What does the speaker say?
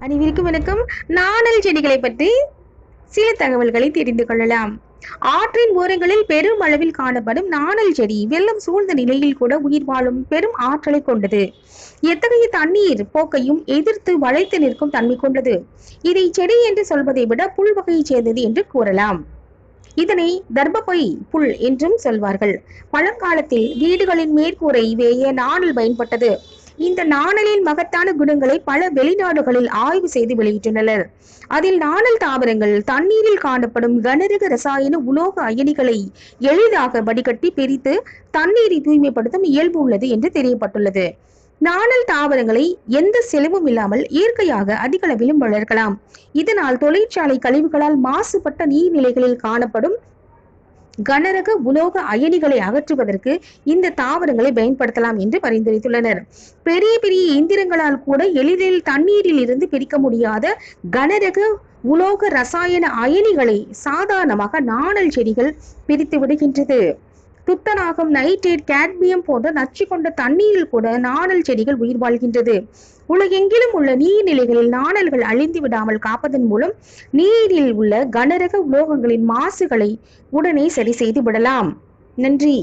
அனைவருக்கும் வணக்கம். நாணல் செடிகளை பற்றி சில தகவல்களை தெரிந்து கொள்ளலாம். ஆற்றின் ஓரங்களில் பெரும் அளவில் காணப்படும் நாணல் செடி வெள்ளம் சூழ்ந்த நிலையில் கூட உயிர் வாழும் பெரும் ஆற்றலை கொண்டது. எத்தகைய தண்ணீர் போக்கையும் எதிர்த்து வளைத்து நிற்கும் தன்மை கொண்டது. இதை செடி என்று சொல்வதை விட புல் வகையைச் சேர்ந்தது என்று கூறலாம். இதனை தர்பப்பை புல் என்றும் சொல்வார்கள். பழங்காலத்தில் வீடுகளின் மேற்கூரை வேய நாணல் பயன்பட்டது. இந்த நாணலின் மகத்தான குணங்களை பல வெளிநாடுகளில் ஆய்வு செய்து வெளியிட்டுள்ளனர். அதில் நாணல் தாவரங்கள் தண்ணீரில் காணப்படும் கனரக ரசாயன உலோக அயனிகளை எளிதாக வடிகட்டி பிரித்து தண்ணீரை தூய்மைப்படுத்தும் இயல்பு உள்ளது என்று தெரியப்பட்டுள்ளது. நாணல் தாவரங்களை எந்த செலவும் இல்லாமல் இயற்கையாக அதிக அளவிலும் வளர்க்கலாம். இதனால் தொழிற்சாலை கழிவுகளால் மாசுபட்ட நீர்நிலைகளில் காணப்படும் கனரக உலோக அயனிகளை அகற்றுவதற்கு இந்த தாவரங்களை பயன்படுத்தலாம் என்று பரிந்துரைத்துள்ளனர். பெரிய பெரிய இயந்திரங்களால் கூட எளிதில் தண்ணீரில் இருந்து பிரிக்க முடியாத கனரக உலோக ரசாயன அயனிகளை சாதாரணமாக நாணல் செடிகள் பிரித்து விடுகின்றது. துத்தநாகம் நைட்ரேட் கேட்மியம் போன்ற நச்சு கொண்ட தண்ணீரில் கூட நாணல் செடிகள் உயிர் வாழ்கின்றது. உலகெங்கிலும் உள்ள நீர்நிலைகளில் நாணல்கள் அழிந்து விடாமல் காப்பதன் மூலம் நீரில் உள்ள கனரக உலோகங்களின் மாசுகளை உடனே சரி செய்து விடலாம். நன்றி.